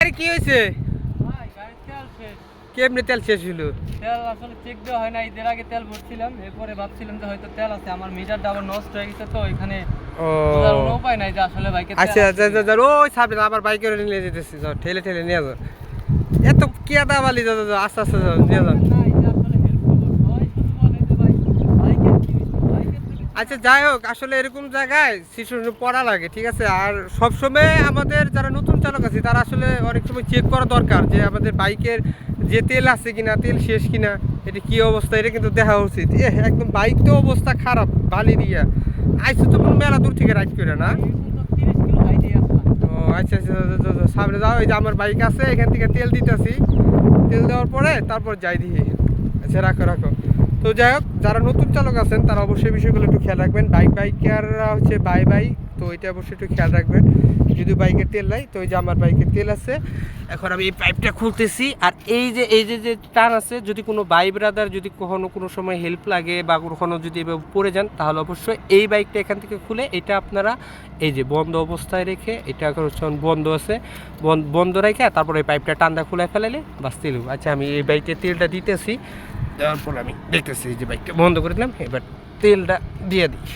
কি হয়েছে? কেমনে তেল শেষ হলো তেল আসলে চেক দেওয়া হয় না ঈদের আগে তেল ভরছিলাম এরপরে ভাবছিলাম যে হয়তো তেল আছে। আমার মিটারটা আবার নষ্ট হয়ে গেছে তো এখানে উপায় নাই যে আসলে বাইকে আচ্ছা যা ওই সামনে আবার বাইকে নিয়ে যেতেছি। যাও ঠেলে ঠেলে নিয়ে যাও এত কেদা বালি যাও যাও, যাও আস্তে আস্তে যাও নিয়ে যাও আচ্ছা যাই হোক আসলে এরকম জায়গায় শিশু পড়া লাগে ঠিক আছে? আর সবসময় আমাদের যারা নতুন চালক আছে তারা আসলে অনেক সময় চেক করা দরকার যে আমাদের বাইকের যে তেল আছে কিনা তেল শেষ কিনা এটা কি অবস্থা এটা কিন্তু দেখা উচিত। এ একদম বাইক তো অবস্থা খারাপ বালি দিয়া। আইসো তো কোনো মেলা দূর থেকে রাইড করে না। ও আচ্ছা আচ্ছা যা, যা, যা, সামনে যাও এই যে আমার বাইক আছে এখান থেকে তেল দিতেছি। তেল দেওয়ার পরে তারপর যাই দিয়ে আচ্ছা রাখো রাখো। তো যাই হোক যারা নতুন চালক আছেন তারা অবশ্যই বিষয়গুলো একটু খেয়াল রাখবেন। বাইক বাইকাররা হচ্ছে বাই বাই তো এটা অবশ্যই একটু খেয়াল রাখবেন। যদি বাইকের তেল নাই, তো এই যে আমার বাইকের তেল আছে। এখন আমি এই পাইপটা খুলতেছি, আর এই যে এই যে যে টান আছে, যদি কোনো বাই ব্রাদার যদি কখনো কোনো সময় হেল্প লাগে বা কখনো যদি এভাবে পড়ে যান, তাহলে অবশ্যই এই বাইকটা এখান থেকে খুলে এটা আপনারা এই যে বন্ধ অবস্থায় রেখে, এটা এখন বন্ধ আছে, বন- বন্ধ রেখে, তারপরে এই পাইপটা টান্দা খুলে ফেলালে বাস তেল। আচ্ছা আমি এই বাইকে তেলটা দিতেছি, দেওয়ার পর আমি দেখতেছি যে বাইকটা বন্ধ করে দিলাম, এবার তেলটা দিয়ে দিই।